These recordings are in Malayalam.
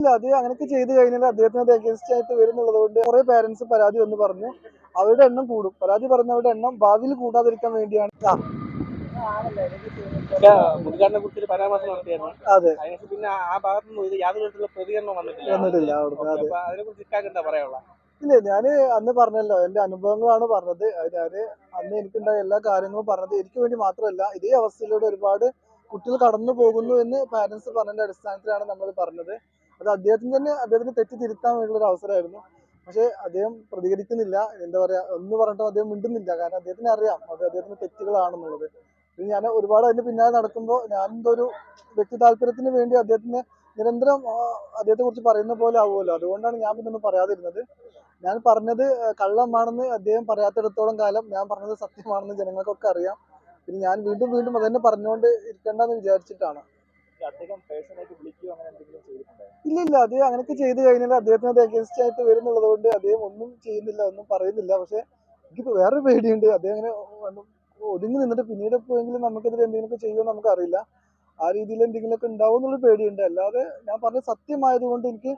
ഇല്ല അത് അങ്ങനെയൊക്കെ ചെയ്ത് കഴിഞ്ഞാൽ അദ്ദേഹത്തിന് അഗേൻസ്റ്റ് ആയിട്ട് വരുന്നുള്ളത് കൊണ്ട് കുറെ പേരൻസ് പരാതി വന്ന് പറഞ്ഞു. അവരുടെ എണ്ണം കൂടും. പരാതി പറഞ്ഞവരുടെ എണ്ണം ഭാവിയിൽ കൂടാതിരിക്കാൻ വേണ്ടിയാണ്. ആ. മുൻഗണനെ കുറിച്ച് ഒരു പരാമർശം നടത്തിയായിരുന്നു അതെ. പിന്നെ ആ യാതൊരു തരത്തിലുള്ള പ്രതികരണം വന്നിട്ടില്ല. വന്നിട്ടില്ല അവിടുന്ന് അതിനെ കുറിച്ച് പറയാനുള്ള? ഇല്ല ഞാൻ അന്ന് പറഞ്ഞല്ലോ എന്റെ അനുഭവങ്ങളാണ് പറഞ്ഞത്. അതായത് അന്ന് എനിക്കുണ്ടായ എല്ലാ കാര്യങ്ങളും പറഞ്ഞത് എനിക്ക് വേണ്ടി മാത്രമല്ല ഇതേ അവസ്ഥയിലൂടെ ഒരുപാട് കുട്ടികൾ കടന്നു പോകുന്നു എന്ന് പാരന്റ്സ് പറഞ്ഞതിന്റെ അടിസ്ഥാനത്തിലാണ് നമ്മൾ പറഞ്ഞത്. അത് അദ്ദേഹത്തിന് തന്നെ അദ്ദേഹത്തിന് തെറ്റ് തിരുത്താൻ വേണ്ടിയുള്ള ഒരു അവസരമായിരുന്നു. പക്ഷെ അദ്ദേഹം പ്രതികരിക്കുന്നില്ല. എന്താ പറയാ ഒന്ന് പറഞ്ഞിട്ട് അദ്ദേഹം മിണ്ടുന്നില്ല. കാരണം അദ്ദേഹത്തിന് അറിയാം അത് അദ്ദേഹത്തിന് തെറ്റുകളാണെന്നുള്ളത്. പിന്നെ ഞാൻ ഒരുപാട് അതിന്റെ പിന്നാലെ നടക്കുമ്പോൾ ഞാൻ എന്തൊരു വ്യക്തി താല്പര്യത്തിന് വേണ്ടി അദ്ദേഹത്തിന് നിരന്തരം അദ്ദേഹത്തെ കുറിച്ച് പറയുന്ന പോലെ ആവുമല്ലോ. അതുകൊണ്ടാണ് ഞാൻ പിന്നെ ഒന്നും പറയാതിരുന്നത്. ഞാൻ പറഞ്ഞത് കള്ളമാണെന്ന് അദ്ദേഹം പറയാത്തിടത്തോളം കാലം ഞാൻ പറഞ്ഞത് സത്യമാണെന്ന് ജനങ്ങൾക്കൊക്കെ അറിയാം. പിന്നെ ഞാൻ വീണ്ടും വീണ്ടും അതന്നെ പറഞ്ഞുകൊണ്ട് ഇരിക്കണ്ടെന്ന് വിചാരിച്ചിട്ടാണ്. അദ്ദേഹം പേഴ്സണായിട്ട് വിളിക്കുകയോ അങ്ങനെ എന്തെങ്കിലും ചെയ്തിട്ടുണ്ടോ ഇല്ല ഇല്ല അത് അങ്ങനെയൊക്കെ ചെയ്ത് കഴിഞ്ഞാൽ അദ്ദേഹത്തിന് അഗേൻസ്റ്റ് ആയിട്ട് വരുന്നുള്ളത് കൊണ്ട് അദ്ദേഹം ഒന്നും ചെയ്യുന്നില്ല ഒന്നും പറയുന്നില്ല. പക്ഷെ എനിക്കിപ്പോ വേറൊരു പേടിയുണ്ട്. അദ്ദേഹം അങ്ങനെ ഒതുങ്ങി നിന്നിട്ട് പിന്നീട് എപ്പോഴെങ്കിലും നമുക്കെതിരെ എന്തെങ്കിലുമൊക്കെ ചെയ്യുമെന്ന് നമുക്കറിയില്ല. ആ രീതിയിൽ എന്തെങ്കിലുമൊക്കെ ഉണ്ടാവും എന്നുള്ള പേടിയുണ്ട്. അല്ലാതെ ഞാൻ പറഞ്ഞ സത്യമായതുകൊണ്ട് എനിക്ക്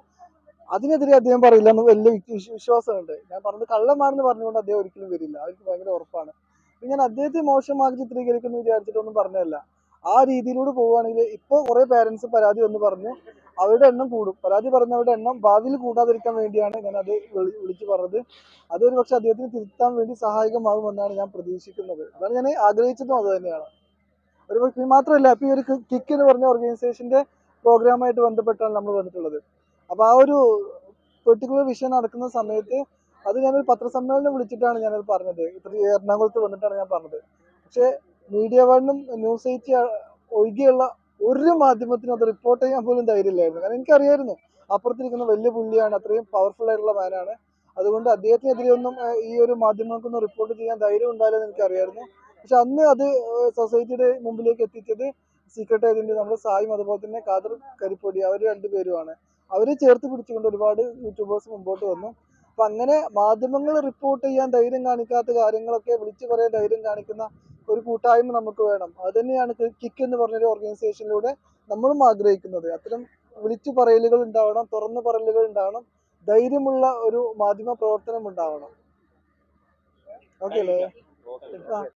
അതിനെതിരെ അദ്ദേഹം പറയില്ല എന്ന് വലിയ വിശ്വാസമുണ്ട്. ഞാൻ പറഞ്ഞത് കള്ളമാണെന്ന് പറഞ്ഞുകൊണ്ട് അദ്ദേഹം ഒരിക്കലും വരില്ല. അതെനിക്ക് ഭയങ്കര ഉറപ്പാണ്. ഞാൻ അദ്ദേഹത്തെ മോശമാക്കി ചിത്രീകരിക്കുന്നു വിചാരിച്ചിട്ടൊന്നും പറഞ്ഞതല്ല. ആ രീതിയിലൂടെ പോവുകയാണെങ്കിൽ ഇപ്പോൾ കുറേ പേരൻസ് പരാതി വന്ന് പറഞ്ഞു അവരുടെ എണ്ണം കൂടും. പരാതി പറഞ്ഞവരുടെ എണ്ണം ഭാവിയിൽ കൂടാതിരിക്കാൻ വേണ്ടിയാണ് ഞാൻ അത് വിളി- വിളിച്ചു പറഞ്ഞത്. അതൊരു പക്ഷെ അദ്ദേഹത്തിന് തിരുത്താൻ വേണ്ടി സഹായകമാകുമെന്നാണ് ഞാൻ പ്രതീക്ഷിക്കുന്നത്. അതാണ് ഞാൻ ആഗ്രഹിച്ചതും അത് തന്നെയാണ്. ഒരു മാത്രമല്ല ഇപ്പൊ ഈ ഒരു കിക്ക് എന്ന് പറഞ്ഞ ഓർഗനൈസേഷന്റെ പ്രോഗ്രാമായിട്ട് ബന്ധപ്പെട്ടാണ് നമ്മൾ വന്നിട്ടുള്ളത്. അപ്പൊ ആ ഒരു പെർട്ടിക്കുലർ വിഷയം നടക്കുന്ന സമയത്ത് അത് ഞാനൊരു പത്രസമ്മേളനം വിളിച്ചിട്ടാണ് ഞാനത് പറഞ്ഞത്. ഇത്ര എറണാകുളത്ത് വന്നിട്ടാണ് ഞാൻ പറഞ്ഞത്. പക്ഷേ മീഡിയ വണ്ണും ന്യൂസ് എയ്റ്റ് ഒഴികെയുള്ള ഒരു മാധ്യമത്തിനും അത് റിപ്പോർട്ട് ചെയ്യാൻ പോലും ധൈര്യമില്ലായിരുന്നു. കാരണം എനിക്കറിയായിരുന്നു അപ്പുറത്തിരിക്കുന്ന വലിയ പുള്ളിയാണ് അത്രയും പവർഫുൾ ആയിട്ടുള്ള മാനാണ്. അതുകൊണ്ട് അദ്ദേഹത്തിനെതിരെ ഒന്നും ഈ ഒരു മാധ്യമങ്ങൾക്കൊന്നും റിപ്പോർട്ട് ചെയ്യാൻ ധൈര്യം ഉണ്ടായില്ലെന്ന് എനിക്കറിയായിരുന്നു. പക്ഷെ അന്ന് അത് സൊസൈറ്റിയുടെ മുമ്പിലേക്ക് എത്തിച്ചത് സീക്രട്ട് ഏജന്റ് നമ്മുടെ സായും അതുപോലെ തന്നെ ഖാദർ കരിപ്പൊടി അവർ രണ്ടുപേരുമാണ് അവരെ ചേർത്ത് പിടിച്ചുകൊണ്ട് ഒരുപാട് യൂട്യൂബേഴ്സ് മുമ്പോട്ട് വന്നു. അപ്പൊ അങ്ങനെ മാധ്യമങ്ങൾ റിപ്പോർട്ട് ചെയ്യാൻ ധൈര്യം കാണിക്കാത്ത കാര്യങ്ങളൊക്കെ വിളിച്ചു പറയാൻ ധൈര്യം കാണിക്കുന്ന ഒരു കൂട്ടായ്മ നമുക്ക് വേണം. അത് തന്നെയാണ് കിക്ക് എന്ന് പറഞ്ഞൊരു ഓർഗനൈസേഷനിലൂടെ നമ്മളും ആഗ്രഹിക്കുന്നത്. അത്തരം വിളിച്ചു പറയലുകൾ ഉണ്ടാവണം തുറന്നു പറയലുകൾ ഉണ്ടാവണം ധൈര്യമുള്ള ഒരു മാധ്യമ പ്രവർത്തനം ഉണ്ടാവണം. ഓക്കെ അല്ലേ?